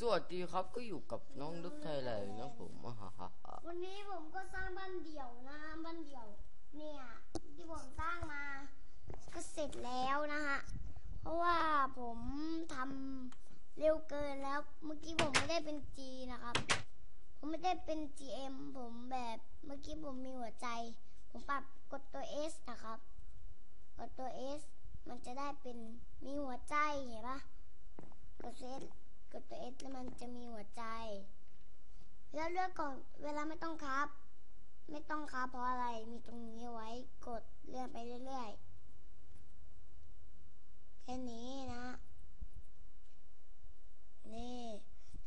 สวัสดีครับก็อยู่กับน้องดุ๊กไทยแลนด์นะผมฮ่าฮ่าฮ่าวันนี้ผมก็สร้างบ้านเดี่ยวนะบ้านเดี่ยว เนี่ยที่ผมสร้างมา ก็เสร็จแล้วนะฮะเพราะว่าผมทำเร็วเกินแล้ว เมื่อกี้ผมไม่ได้เป็น G นะครับ ผมไม่ได้เป็น GM ผมแบบเมื่อกี้ผมมีหัวใจ ผมปรับกดตัว S นะครับ กดตัว S มันจะได้เป็นมีหัวใจเห็นปะกดตัว S กดตัว S แล้วมันจะมีหัวใจ แล้วเลือกก่อนเวลาไม่ต้องครับ ไม่ต้องครับเพราะอะไรมีตรงนี้ไว้กดเลื่อนไปเรื่อยๆแค่นี้นะ นี่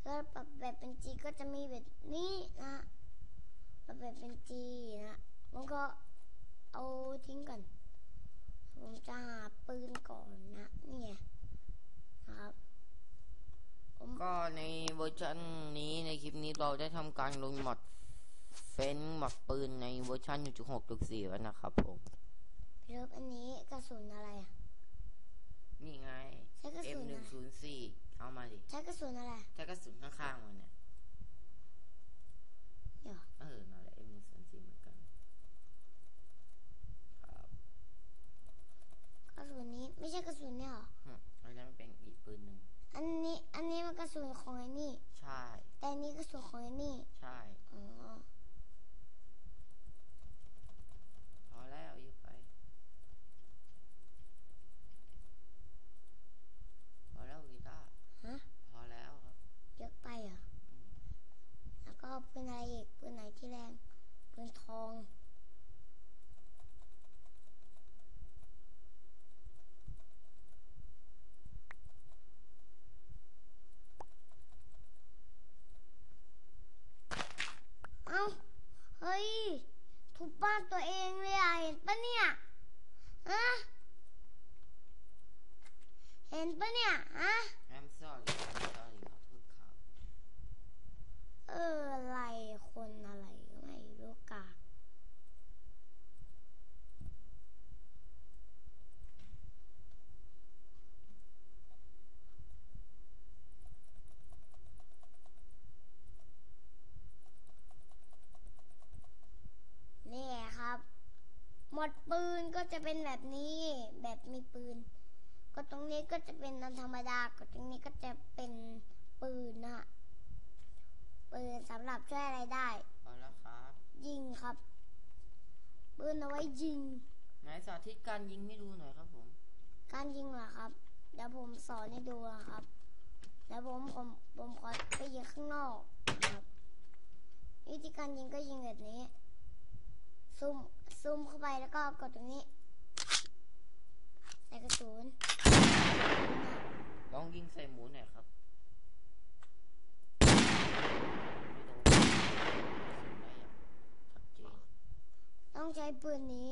ถ้าปรับแบบเป็น G ก็จะมีแบบนี้นะปรับแบบเป็น G นะผมก็เอาทิ้งก่อนผมจะหาปืนก่อนนะ เนี่ไงนะครับ ก็ในเวอร์ชันนี้ในคลิปนี้เราได้ทำการลงหมดเฟ้นหมดปืนในเวอร์ชัน1.6.4แล้วนะครับผมเลิฟอันนี้กระสุนอะไรอะนี่ไง ใช้กระสุนอะ M104 เอามาดิใช้กระสุนอะไร ใช้กระสุนข้างๆมันเนี่ยเดี๋ยวเออนั่นแหละ M104 เหมือนกัน ครับ กระสุนนี้ไม่ใช่กระสุนเนี่ยเหรอฮึอันนั้นเป็นอีกปืนหนึ่ง อันนี้อันนี้มันกระสุนของไอ้นี่ ใช่ แต่อันนี้กระสุนของไอ้นี่ ใช่ อ๋อ พอแล้วหยุดไป พอแล้วกีตาร์ ฮะ พอแล้วครับ เยอะไปเหรอ อืม แล้วก็ปืนอะไรอีกปืนไหนที่แรงปืนทองเอ้า เฮ้ย ทุบบ้านตัวเองเลยอะ เห็นปะเนี่ย ฮะ เห็น ปะเนี่ยฮะ I'm sorry I'm sorry ขอโทษครับเอออะไรคนอะไรก็ไม่รู้กากนี่ครับ หมดปืนก็จะเป็นแบบนี้ แบบมีปืน ก็ตรงนี้ก็จะเป็นอันธรรมดาก็ตรงนี้ก็จะเป็นปืนนะฮะปืนสำหรับช่วยอะไรได้พอแล้วครับ ยิงครับ ปืนเอาไว้ยิง ไหนสาธิตการยิงให้ดูหน่อยครับผม การยิงเหรอครับ เดี๋ยวผมสอนให้ดูนะครับ เดี๋ยวผมผมผมขอไปยิงข้างนอกนะครับ วิธีการยิงก็ยิงแบบนี้ซูมซูมเข้าไปแล้วก็กดตรงนี้ ใส่กระสุนลองยิงใส่หมูหน่อยครับไม่โดนได้อย่างชัดเจนต้องใช้ปืนนี้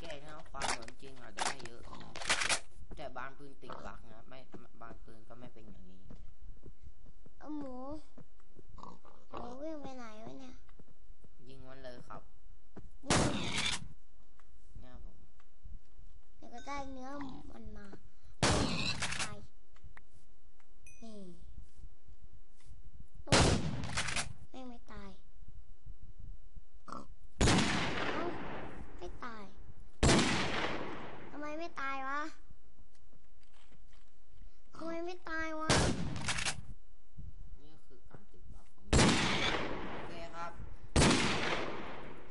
แก้นะความเหมือนจริงอาจจะไม่เยอะนะแต่บางปืนติดบักนะไม่บางปืนก็ไม่เป็นอย่างนี้ เอาหมูหมูวิ่งไปไหนวะเนี่ย ยิงมันเลยครับ วิ่ง เนี่ยผม เดี๋ยวก็ได้เนื้อมันมาตายนี่ตุ๊บแม่งไม่ตาย เอ้าไม่ตาย ทำไมไม่ตายวะ ทำไมไม่ ตายวะนี่ก็คือการติดบักของมันโอเคครับ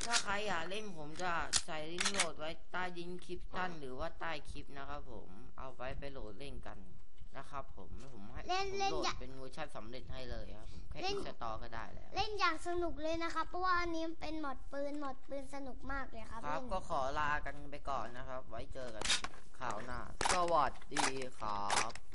ถ้าใครอยากเล่นผมจะใส่ลิงก์โหลดไว้ใต้ยินคลิปสั้นหรือว่าใต้คลิปนะครับผม เอาไว้ไปโหลดเล่นกันนะครับผมผมให้เล่นผมเล่นโหลดอย่า เป็นเวอร์ชันสำเร็จให้เลยครับผมแค่เล่น อินสตอลก็ได้แล้ว เล่นอย่างสนุกเลยนะครับ เพราะว่าอันนี้มันเป็นหมดปืนหมดปืนสนุกมากเลยครับครับเล่นก็ขอลากันไปก่อนนะครับ ไว้เจอกันข่าวหน้า สวัสดีครับ